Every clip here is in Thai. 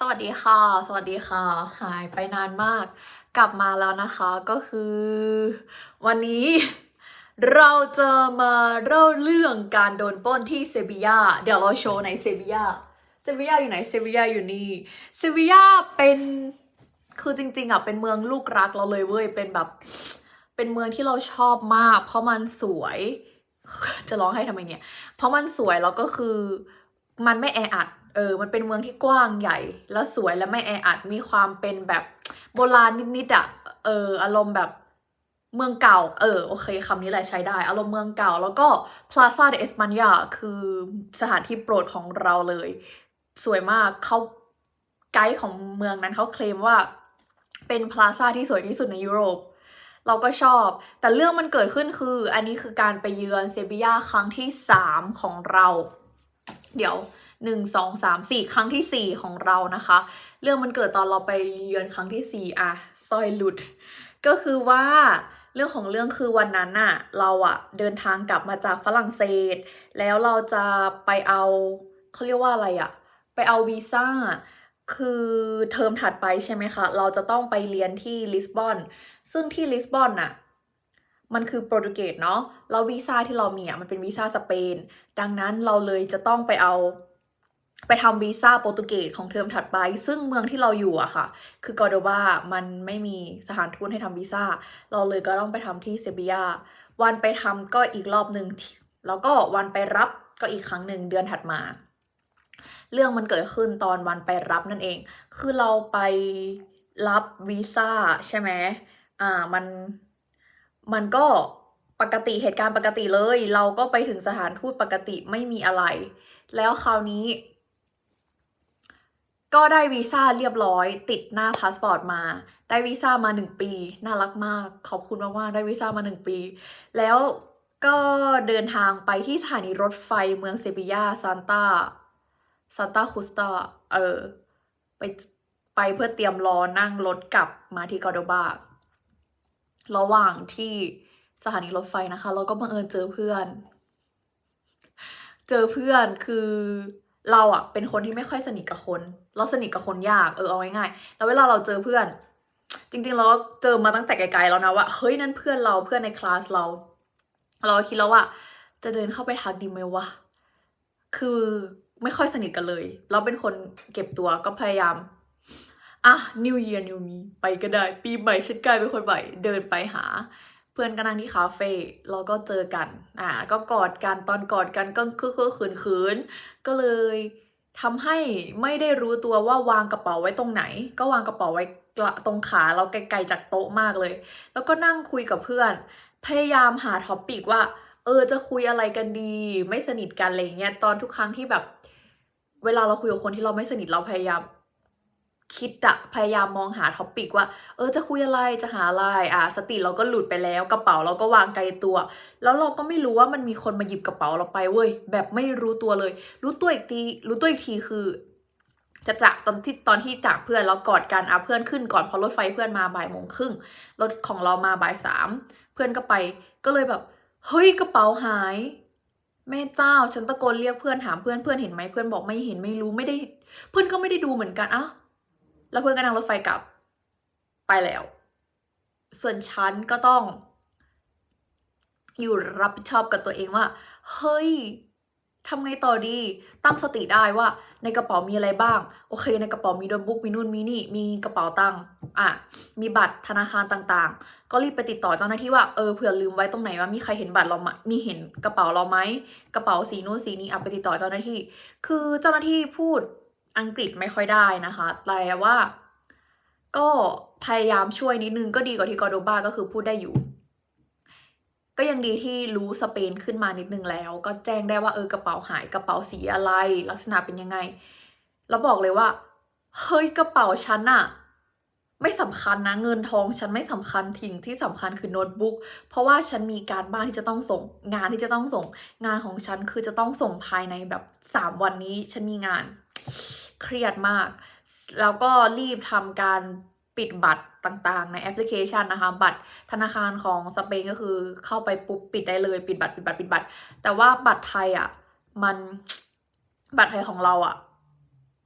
สวัสดีค่ะ สวัสดีค่ะ หายไปนานมาก กลับมาแล้วนะคะก็คือ วันนี้เราจะมาเล่าเรื่องการโดนป้นที่เซบียาเดี๋ยวเราโชว์ในเซบียาเซบียาอยู่ไหนเซบียาอยู่นี่เซบียาเป็นคือจริง ๆอะเป็นเมืองลูกรักเราเลยเว้ยเป็นแบบ เป็นเมืองที่เราชอบมาก เพราะมันสวย จะร้องให้ทำไมเนี่ย เพราะมันสวยแล้วก็คือมันไม่แออัด เออ มันเป็นเมืองที่กว้างใหญ่ แล้วสวยและไม่แออัด มีความเป็นแบบโบราณนิดๆอะเออ อารมณ์แบบเมืองเก่า เออ โอเคคำนี้แหละใช้ได้ อารมณ์เมืองเก่า แล้วก็ Plaza de España คือสถานที่โปรดของเราเลย สวยมาก เขาไกด์ของเมืองนั้นเขาเคลมว่าเป็นพลาซ่าที่สวยที่สุดในยุโรป เราก็ชอบ แต่เรื่องมันเกิดขึ้นคือ อันนี้คือการไปเยือนเซบียาครั้งที่สามของเรา เดี๋ยว หนึ่งสองสามสี่ครั้งที่สี่ของเรานะคะ เรื่องมันเกิดตอนเราไปเยือนครั้งที่สี่อะซอยหลุด ก็คือว่าเรื่องของเรื่องคือวันนั้นน่ะเราอะเดินทางกลับมาจากฝรั่งเศส แล้วเราจะไปเอาเขาเรียกว่าอะไรอะไปเอาวีซ่าคือเทอมถัดไปใช่ไหมคะ เราจะต้องไปเรียนที่ลิสบอน ซึ่งที่ลิสบอนน่ะมันคือโปรตุเกสเนาะแล้ววีซ่าที่เรามีอะมันเป็นวีซ่าสเปน ดังนั้นเราเลยจะต้องไปเอา ไปทำวีซ่าโปรตุเกสของเทอมถัดไป ซึ่งเมืองที่เราอยู่อะค่ะ คือกอร์โดบา มันไม่มีสถานทูตให้ทำวีซ่า เราเลยก็ต้องไปทำที่เซบียา วันไปทำก็อีกรอบหนึ่งแล้วก็วันไปรับก็อีกครั้งหนึ่งเดือนถัดมา เรื่องมันเกิดขึ้นตอนวันไปรับนั่นเอง คือเราไปรับวีซ่าใช่ไหมอ่า มัน มันก็ปกติเหตุการณ์ปกติเลย เราก็ไปถึงสถานทูตปกติไม่มีอะไร แล้วคราวนี้ ก็ได้วีซ่าเรียบร้อย ติดหน้าพาสปอร์ตมา ได้วีซ่ามาหนึ่งปี น่ารักมาก ขอบคุณมากๆได้วีซ่ามาหนึ่งปี แล้วก็เดินทางไปที่สถานีรถไฟเมืองเซบียาซานตาซานตาคุสตาเออ ไปไปเพื่อเตรียมรอนั่งรถกลับมาที่กอโดบาระหว่างที่สถานีรถไฟนะคะ เราก็บังเอิญเจอเพื่อน เจอเพื่อนคือ เราอะเป็นคนที่ไม่ค่อยสนิทกับคน เราสนิทกับคนยากเออเอาง่ายๆแล้วเวลาเราเจอเพื่อน จริงๆเราก็เจอมาตั้งแต่ไกลๆแล้วนะว่าเฮ้ยนั่นเพื่อนเราเพื่อนในคลาสเรา เราคิดแล้วว่า จะเดินเข้าไปทักดีไหมวะคือไม่ค่อยสนิทกันเลย เราเป็นคนเก็บตัวก็พยายามอะ New Year New Me ไปก็ได้ ปีใหม่ฉันกลายเป็นคนใหม่เดินไปหา พื่อนก็นั่งที่คาเฟ่แล้วก็เจอกัน อ่า ก็กอดกันตอนกอดกันก็คือคือขืนขืนก็เลยทำให้ไม่ได้รู้ตัวว่าวางกระเป๋าไว้ตรงไหน ก็วางกระเป๋าไว้กระตรงขาเราไกลๆจากโต๊ะมากเลย แล้วก็นั่งคุยกับเพื่อน พยายามหาท็อปิกว่า เออจะคุยอะไรกันดี ไม่สนิทกันอะไรอย่างเงี้ยตอนทุกครั้งที่แบบ เวลาเราคุยกับคนที่เราไม่สนิทเราพยายาม คิดอะพยายามมองหาท็อปปิกว่า เออจะคุยอะไรจะหาอะไรอะสติเราก็หลุดไปแล้วกระเป๋าเราก็วางไกลตัว แล้วเราก็ไม่รู้ว่ามันมีคนมาหยิบกระเป๋าเราไปเว้ยแบบไม่รู้ตัวเลย รู้ตัวอีกทีรู้ตัวอีกทีคือ จะจากตอนที่ตอนที่จากเพื่อนแล้วกอดกันอะเพื่อนขึ้นก่อนเพราะรถไฟเพื่อนมาบ่ายโมงครึ่งรถของเรามาบ่ายสามเพื่อนก็ไปก็เลยแบบเฮ้ยกระเป๋าหายแม่เจ้าฉันตะโกนเรียกเพื่อนถามเพื่อนเพื่อนเห็นไหมเพื่อนบอกไม่เห็นไม่รู้ไม่ได้ เพื่อนก็ไม่ได้ดูเหมือนกันอ้าว แล้วเพื่อนก็นั่งรถไฟกลับไปแล้ว ส่วนฉันก็ต้อง อยู่รับผิดชอบกับตัวเองว่า เฮ้ยทำไงต่อดี ตั้งสติได้ว่า ในกระเป๋ามีอะไรบ้าง โอเค ในกระเป๋ามีโน้ตบุ๊กมีนู่นมีนี่ มีกระเป๋าตังค์อะ มีบัตรธนาคารต่างๆ ก็รีบไปติดต่อเจ้าหน้าที่ว่า เออ เผื่อลืมไว้ตรงไหนว่ามีใครเห็นบัตรเราไหมมีเห็นกระเป๋าเราไหม กระเป๋าสีนู้นสีนี้ อะ ไปติดต่อเจ้าหน้าที่ คือเจ้าหน้าที่พูด อังกฤษไม่ค่อยได้นะคะ แต่ว่าก็พยายามช่วยนิดนึงก็ดีกว่าที่กอร์โดบาก็คือพูดได้อยู่ ก็ยังดีที่รู้สเปนขึ้นมานิดนึงแล้ว ก็แจ้งได้ว่าเออกระเป๋าหายกระเป๋าสีอะไร ลักษณะเป็นยังไง แล้วบอกเลยว่า เฮ้ยกระเป๋าฉันอะไม่สำคัญนะเงินทองฉันไม่สำคัญทิ้งที่สำคัญคือโน้ตบุ๊กเพราะว่าฉันมีการบ้านที่จะต้องส่ง งานที่จะต้องส่ง งานของฉันคือจะต้องส่งภายในแบบสามวันนี้ ฉันมีงาน เครียดมาก แล้วก็รีบทำการปิดบัตรต่างๆ ในแอปพลิเคชันนะคะ บัตรธนาคารของสเปนก็คือเข้าไปปุ๊บปิดได้เลย ปิดบัตรปิดบัตรปิดบัตร แต่ว่าบัตรไทยอะมันบัตรไทยของเราอะ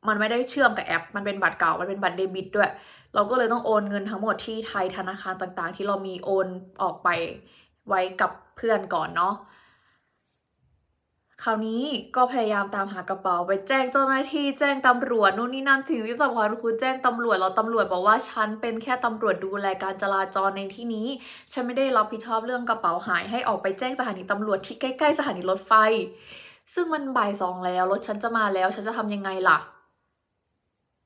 มันไม่ได้เชื่อมกับแอป มันเป็นบัตรเก่า มันเป็นบัตรเดบิตด้วย เราก็เลยต้องโอนเงินทั้งหมดที่ไทยธนาคารต่างๆ ที่เรามีโอนออกไปไว้กับเพื่อนก่อนเนาะ คราวนี้ก็พยายามตามหากระเป๋าไปแจ้งเจ้าหน้าที่แจ้งตำรวจนู่นนี่นั่นถึงที่สำคัญคือแจ้งตำรวจแล้วตำรวจบอกว่าฉันเป็นแค่ตำรวจดูแลการจราจรในที่นี้ ฉันไม่ได้รับผิดชอบเรื่องกระเป๋าหายให้ออกไปแจ้งสถานีตำรวจที่ใกล้ๆสถานีรถไฟ ซึ่งมันบ่ายสองแล้วรถฉันจะมาแล้วฉันจะทำยังไงล่ะ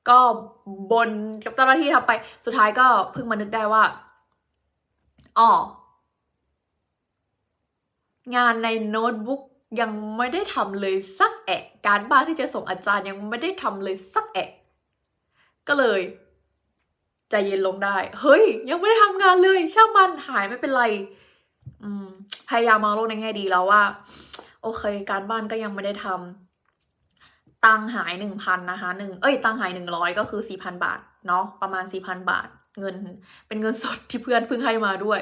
ก็บนกับเจ้าหน้าที่ทำไป สุดท้ายก็เพิ่งมานึกได้ว่าอ๋องานในโน้ตบุ๊ก ยังไม่ได้ทำเลยสักแอะการบ้านที่จะส่งอาจารย์ยังไม่ได้ทำเลยสักแอะก็เลยใจเย็นลงได้ เฮ้ย ยังไม่ได้ทำงานเลย ช่างมันหายไม่เป็นไร อืม พยายามมองโลกในแง่ดีแล้วว่า โอเค การบ้านก็ยังไม่ได้ทำตังหายหนึ่งพันนะคะหนึ่งเอ้ย ตังหายหนึ่งร้อยก็คือสี่พันบาท เนาะประมาณสี่พันบาท เงิน เป็นเงินสดที่เพื่อนเพิ่งให้มาด้วย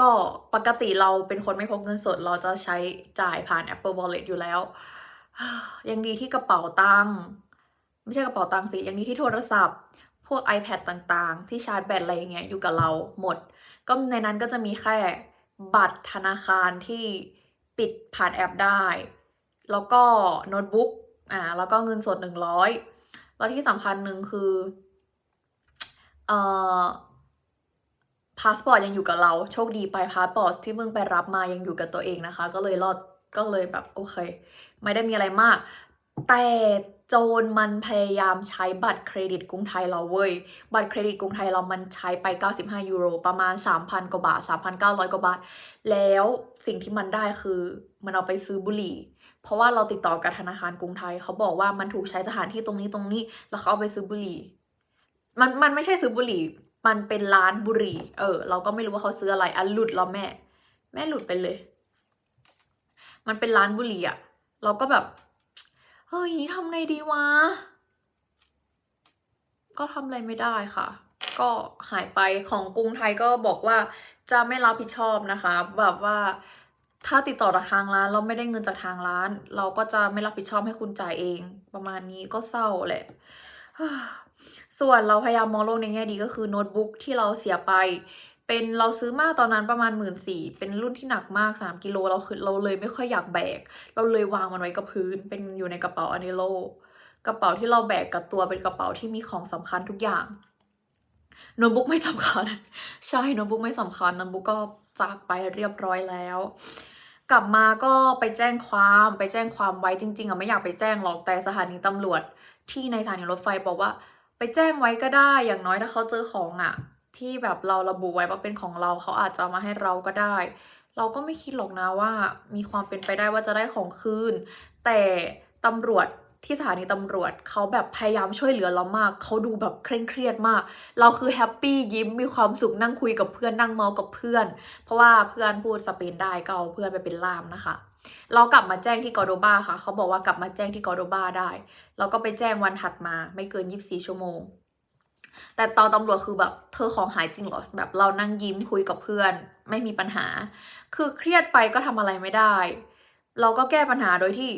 ก็ปกติเราเป็นคนไม่พกเงินสด เราจะใช้จ่ายผ่าน Apple Wallet อยู่แล้ว ยังดีที่กระเป๋าตังค์ไม่ใช่กระเป๋าตังค์สิยังดีที่โทรศัพท์ พวก iPad ต่างๆ ที่ชาร์จแบตอะไรอย่างเงี้ยอยู่กับเราหมด ก็ในนั้นก็จะมีแค่บัตรธนาคารที่ปิดผ่านแอปได้ แล้วก็โน้ตบุ๊กอ่าแล้วก็เงินสดหนึ่งร้อยแล้วที่สำคัญหนึ่งคือเอ่อ พาสปอร์ตยังอยู่กับเรา โชคดีไปพาสปอร์ตที่เพิ่งไปรับมายังอยู่กับตัวเองนะคะ ก็เลยรอดก็เลยแบบโอเค ไม่ได้มีอะไรมาก แต่โจรมันพยายามใช้บัตรเครดิตกรุงไทยเราเว้ย บัตรเครดิตกรุงไทยเรามันใช้ไป 95 ยูโร ประมาณ 3,000 กว่าบาท 3,900 กว่าบาท แล้วสิ่งที่มันได้คือมันเอาไปซื้อบุหรี่ เพราะว่าเราติดต่อกับธนาคารกรุงไทย เขาบอกว่ามันถูกใช้สถานที่ตรงนี้ตรงนี้ แล้วเขาเอาไปซื้อบุหรี่ มันมันไม่ใช่ซื้อบุหรี่ มันเป็นร้านบุหรี่ เออ เราก็ไม่รู้ว่าเขาซื้ออะไรอะหลุดแล้วแม่ แม่หลุดไปเลย มันเป็นร้านบุหรี่อะ เราก็แบบ เฮ้ยทำไงดีวะ ก็ทำอะไรไม่ได้ค่ะ ก็หายไปของกรุงไทยก็บอกว่าจะไม่รับผิดชอบนะคะ แบบว่าถ้าติดต่อจากทางร้านเราไม่ได้เงินจากทางร้าน เราก็จะไม่รับผิดชอบให้คุณจ่ายเอง ประมาณนี้ก็เศร้าแหละ ส่วนเราพยายามมองโลกในแง่ดีก็คือโน้ตบุ๊กที่เราเสียไป เป็นเราซื้อมาตอนนั้นประมาณหมื่นสี่เป็นรุ่นที่หนักมาก 3กิโลเราคือเราเลยไม่ค่อยอยากแบก เราเลยวางมันไว้กับพื้น เป็นอยู่ในกระเป๋าอเนโลกระเป๋าที่เราแบกกับตัวเป็นกระเป๋าที่มีของสำคัญทุกอย่างโน้ตบุ๊กไม่สำคัญ ใช่โน้ตบุ๊กไม่สำคัญโน้ตบุ๊กก็จากไปเรียบร้อยแล้ว กลับมาก็ไปแจ้งความไปแจ้งความไว้จริงๆอะไม่อยากไปแจ้งหรอกแต่สถานีตำรวจที่ในสถานีรถไฟบอกว่า ไปแจ้งไว้ก็ได้อย่างน้อยถ้าเขาเจอของอะที่แบบเราระบุไว้ว่าเป็นของเราเขาอาจจะมาให้เราก็ได้ เราก็ไม่คิดหรอกนะว่ามีความเป็นไปได้ว่าจะได้ของคืน แต่ตำรวจที่สถานีตำรวจเขาแบบพยายามช่วยเหลือเรามาก เขาดูแบบเคร่งเครียดมาก เราคือแฮปปี้ยิ้มมีความสุขนั่งคุยกับเพื่อนนั่งเมากับเพื่อน เพราะว่าเพื่อนพูดสเปนได้ก็เอาเพื่อนไปเป็นล่ามนะคะ เรากลับมาแจ้งที่กอร์โดบาค่ะ เขาบอกว่ากลับมาแจ้งที่กอร์โดบาได้ เราก็ไปแจ้งวันถัดมา ไม่เกิน 24 ชั่วโมง แต่ตอนตำรวจคือแบบเธอของหายจริงเหรอ แบบเรานั่งยิ้มคุยกับเพื่อน ไม่มีปัญหา คือเครียดไปก็ทำอะไรไม่ได้ เราก็แก้ปัญหาโดยที่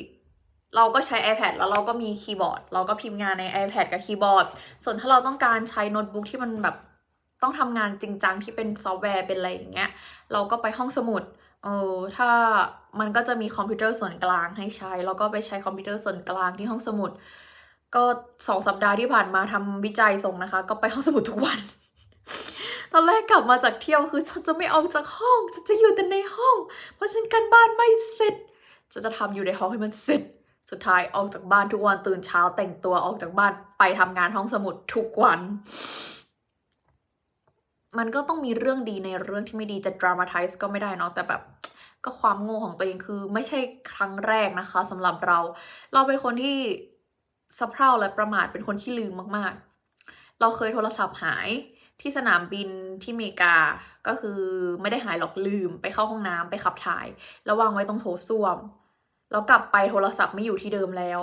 เราก็ใช้ iPad แล้วเราก็มีคีย์บอร์ด เราก็พิมพ์งานใน iPad กับคีย์บอร์ด ส่วนถ้าเราต้องการใช้โน้ตบุ๊กที่มันแบบต้องทำงานจริงจังที่เป็นซอฟต์แวร์เป็นอะไรอย่างเงี้ย เราก็ไปห้องสมุด เออถ้ามันก็จะมีคอมพิวเตอร์ส่วนกลางให้ใช้ แล้วก็ไปใช้คอมพิวเตอร์ส่วนกลางที่ห้องสมุด ก็สองสัปดาห์ที่ผ่านมาทำวิจัยส่งนะคะ ก็ไปห้องสมุดทุกวัน ตอนแรกกลับมาจากเที่ยวคือฉันจะไม่ออกจากห้องฉันจะอยู่แต่ในห้อง เพราะฉันการบ้านไม่เสร็จจะจะทำอยู่ในห้องให้มันเสร็จ สุดท้ายออกจากบ้านทุกวันตื่นเช้าแต่งตัวออกจากบ้านไปทำงานห้องสมุดทุกวัน มันก็ต้องมีเรื่องดีในเรื่องที่ไม่ดีจะ dramatize ก็ไม่ได้เนาะแต่แบบก็ความโง่ของตัวเองคือไม่ใช่ครั้งแรกนะคะสำหรับเรา เราเป็นคนที่สะเพร่าและประมาทเป็นคนที่ลืมมากๆ เราเคยโทรศัพท์หายที่สนามบินที่เมกา ก็คือไม่ได้หายหรอกลืม ไปเข้าห้องน้ำไปขับถ่าย แล้ววางไว้ตรงโถส้วม แล้วกลับไปโทรศัพท์ไม่อยู่ที่เดิมแล้ว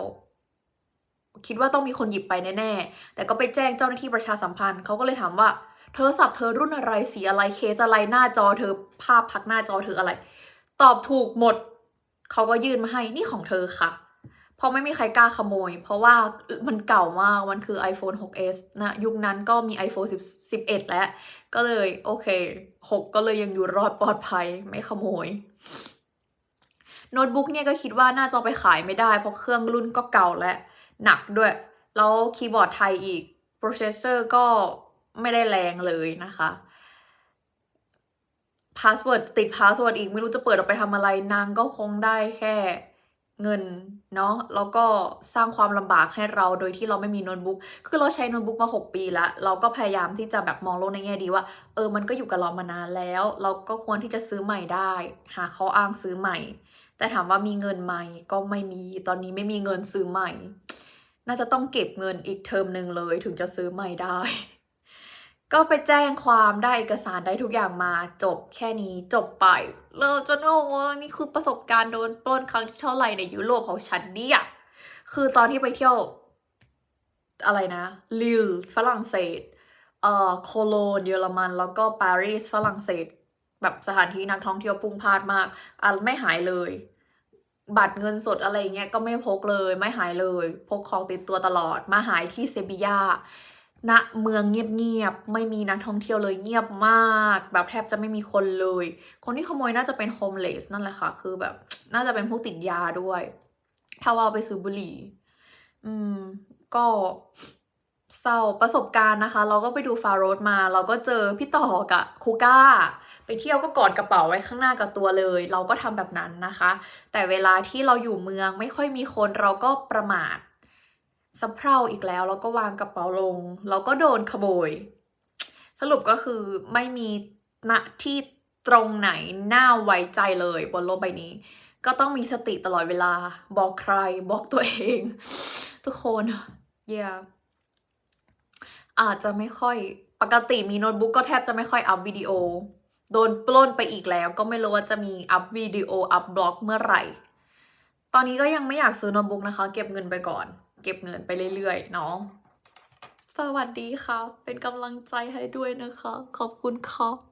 คิดว่าต้องมีคนหยิบไปแน่ๆ แต่ก็ไปแจ้งเจ้าหน้าที่ประชาสัมพันธ์เขาก็เลยถามว่า โทรศัพท์เธอรุ่นอะไรสีอะไรเคสอะไรหน้าจอเธอภาพพักหน้าจอเธออะไร ตอบถูกหมดเขาก็ยื่นมาให้นี่ของเธอค่ะเพราะไม่มีใครกล้าขโมย เพราะว่ามันเก่ามาก มันคือ iPhone 6s นะยุคนั้นก็มี iPhone 10 11 แล้ว ก็เลยโอเค 6 ก็เลยยังอยู่รอดปลอดภัยไม่ขโมย โน้ตบุ๊กเนี่ยก็คิดว่าน่าจะเอไปขายไม่ได้ เพราะเครื่องรุ่นก็เก่าและหนักด้วย แล้วคีย์บอร์ดไทยอีก โปรเซสเซอร์ก็ ไม่ได้แรงเลยนะคะพาสเวิร์ดติดพาสเวิร์ดอีกไม่รู้จะเปิดออกไปทำอะไรนางก็คงได้แค่เงินเนาะแล้วก็สร้างความลำบากให้เราโดยที่เราไม่มีโน้ตบุ๊กคือเราใช้โน้ตบุ๊กมา 6 ปีแล้วเราก็พยายามที่จะแบบมองโลกในแง่ดีว่า เออมันก็อยู่กับเรามานานแล้ว เราก็ควรที่จะซื้อใหม่ได้ หาเข้ออ้างซื้อใหม่ แต่ถามว่ามีเงินไหมก็ไม่มีตอนนี้ไม่มีเงินซื้อใหม่ น่าจะต้องเก็บเงินอีกเทอมหนึ่งเลยถึงจะซื้อใหม่ได้ ก็ไปแจ้งความได้เอกสารได้ทุกอย่างมาจบแค่นี้จบไปเลิจนโอ้โหนี่คือประสบการณ์โดนปล้นครั้งที่เท่าไหร่ในยุโรปของฉันเนี่ยคือตอนที่ไปเที่ยว อะไรนะลิลฝรั่งเศสเอ่อโคโลนเยอรมัน แล้วก็ปารีสฝรั่งเศส แบบสถานที่นักท่องเที่ยวพุ่งพลานมากอะไม่หายเลย บัตรเงินสดอะไรเงี้ยก็ไม่พกเลย ไม่หายเลย พกของติดตัวตลอดมาหายที่เซบียา ณเมืองเงียบๆ ไม่มีนักท่องเที่ยวเลยเงียบมาก แบบแทบจะไม่มีคนเลย คนที่ขโมยน่าจะเป็นโฮมเลสนั่นแหละค่ะ คือแบบ น่าจะเป็นพวกติดยาด้วย ถ้าว่าเอาไปซื้อบุหรี่ อืม ก็เศร้าประสบการณ์นะคะ เราก็ไปดูฟาโรสมา เราก็เจอพี่ต่อกับคูก้า ไปเที่ยวก็กอดกระเป๋าไว้ข้างหน้ากับตัวเลย เราก็ทำแบบนั้นนะคะ แต่เวลาที่เราอยู่เมืองไม่ค่อยมีคนเราก็ประมาท สะเพร่าอีกแล้ว แล้วก็วางกระเป๋าลงเราก็โดนขโมย สรุปก็คือไม่มีณที่ตรงไหนน่าไว้ใจเลยบนโลกใบนี้ ก็ต้องมีสติตลอดเวลา บอกใครบอกตัวเอง ทุกคนเย่อาจจะไม่ค่อยปกติมีโน้ตบุ๊กก็แทบจะไม่ค่อยอัพวิดีโอ โดนปล้นไปอีกแล้ว ก็ไม่รู้ว่าจะมีอัพวิดีโออัพบล็อกเมื่อไหร่ ตอนนี้ก็ยังไม่อยากซื้อโน้ตบุ๊กนะคะ เก็บเงินไปก่อน ก็บเงินไปเรื่อยๆเนาะสวัสดีค่ะเป็นกำลังใจให้ด้วยนะคะ ขอบคุณค่ะ